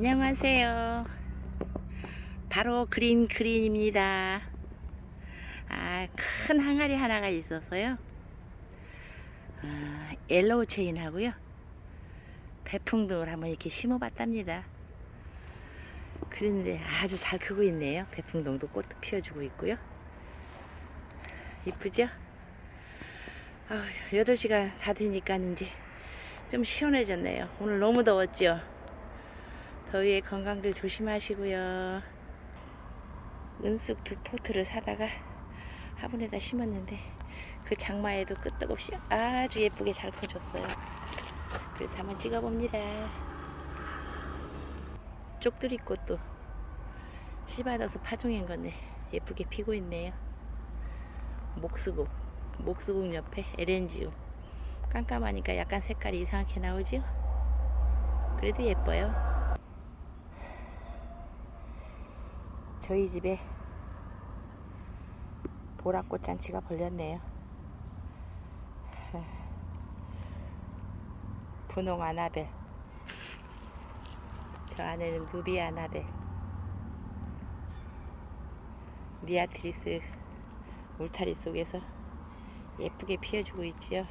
안녕하세요. 바로 그린 그린입니다. 아, 큰 항아리 하나가 있어서요. 아, 옐로우 체인 하고요. 배풍등을 한번 이렇게 심어봤답니다. 그런데 아주 잘 크고 있네요. 배풍등도 꽃도 피워주고 있고요. 이쁘죠? 아, 8시가 다 되니까 이제 좀 시원해졌네요. 오늘 너무 더웠죠? 더위에 건강들 조심하시고요. 은숙 두 포트를 사다가 화분에다 심었는데 그 장마에도 끄떡없이 아주 예쁘게 잘 커졌어요. 그래서 한번 찍어봅니다. 쪽두리 꽃도 씨 받아서 파종한 건데 예쁘게 피고 있네요. 목수국, 목수국 옆에 에렌지움. 깜깜하니까 약간 색깔이 이상하게 나오죠? 그래도 예뻐요. 저희 집에 보라꽃 잔치가 벌렸네요. 분홍 아나벨. 저 안에는 누비 아나벨. 미아트리스 울타리 속에서 예쁘게 피어주고 있지요.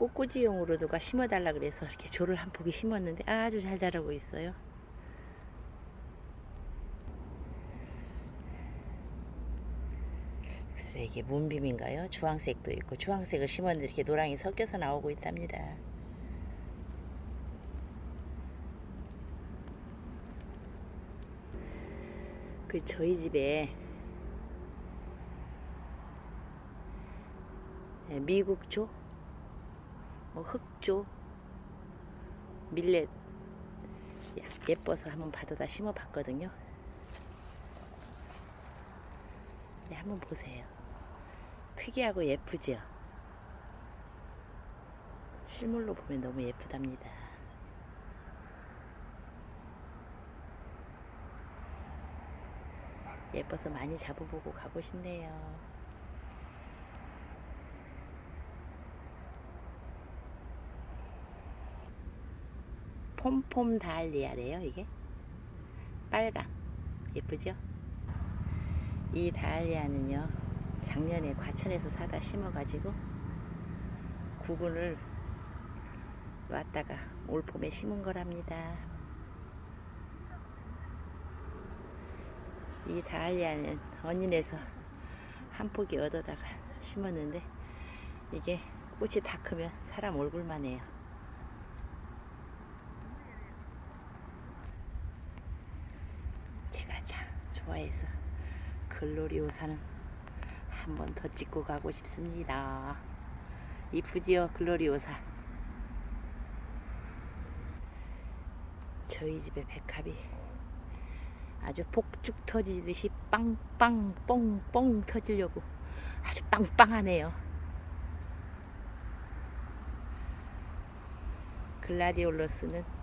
꽃꽂이용으로 누가 심어달라 그래서 이렇게 조를 한 포기 심었는데 아주 잘 자라고 있어요. 글쎄 이게 문빔인가요? 주황색도 있고 주황색을 심었는데 이렇게 노랑이 섞여서 나오고 있답니다. 그 저희 집에 예, 미국조 뭐 흑조, 밀렛 야, 예뻐서 한번 받아다 심어봤거든요. 네, 한번 보세요. 특이하고 예쁘죠? 실물로 보면 너무 예쁘답니다. 예뻐서 많이 잡아보고 가고 싶네요. 폼폼 다알리아래요 이게? 빨강 예쁘죠? 이 다알리아는요 작년에 과천에서 사다 심어가지고 구근을 왔다가 올 봄에 심은 거랍니다. 이 다알리아는 언니네서 한 포기 얻어다가 심었는데 이게 꽃이 다 크면 사람 얼굴만 해요 제가 참 좋아해서 글로리오사는 한 번 더 찍고 가고 싶습니다. 이쁘지요, 글로리오사. 저희 집의 백합이 아주 폭죽 터지듯이 빵빵 뻥뻥 터지려고 아주 빵빵하네요. 글라디올러스는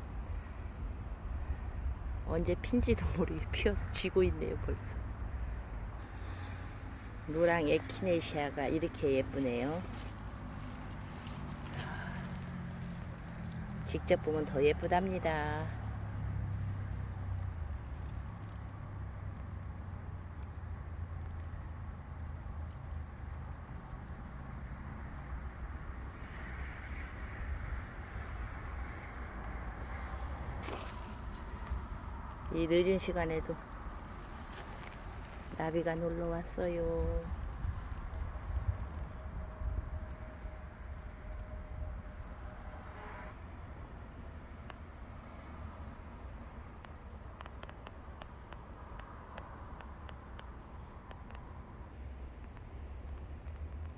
언제 핀지도 모르게 피어서 지고 있네요 벌써. 노랑 에키네시아가 이렇게 예쁘네요. 직접 보면 더 예쁘답니다 이 늦은 시간에도 나비가 놀러 왔어요.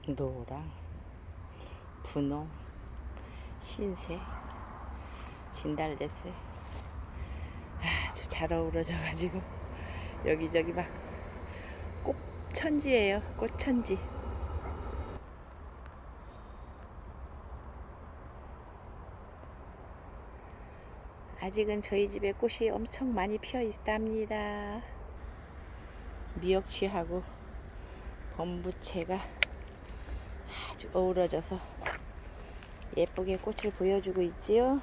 노랑, 분홍, 흰색, 진달래색 잘 어우러져 가지고 여기저기 막 꽃천지예요. 꽃천지. 아직은 저희 집에 꽃이 엄청 많이 피어 있답니다. 미역치하고 건부채가 아주 어우러져서 예쁘게 꽃을 보여주고 있지요.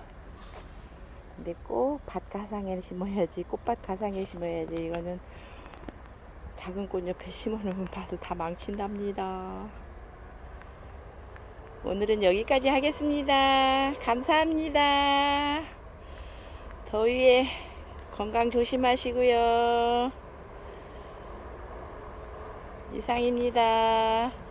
근데 꼭밭 가상에 심어야지 꽃밭 가상에 심어야지 이거는 작은 꽃 옆에 심어놓으면 밭을 다 망친답니다. 오늘은 여기까지 하겠습니다. 감사합니다. 더위에 건강 조심하시고요. 이상입니다.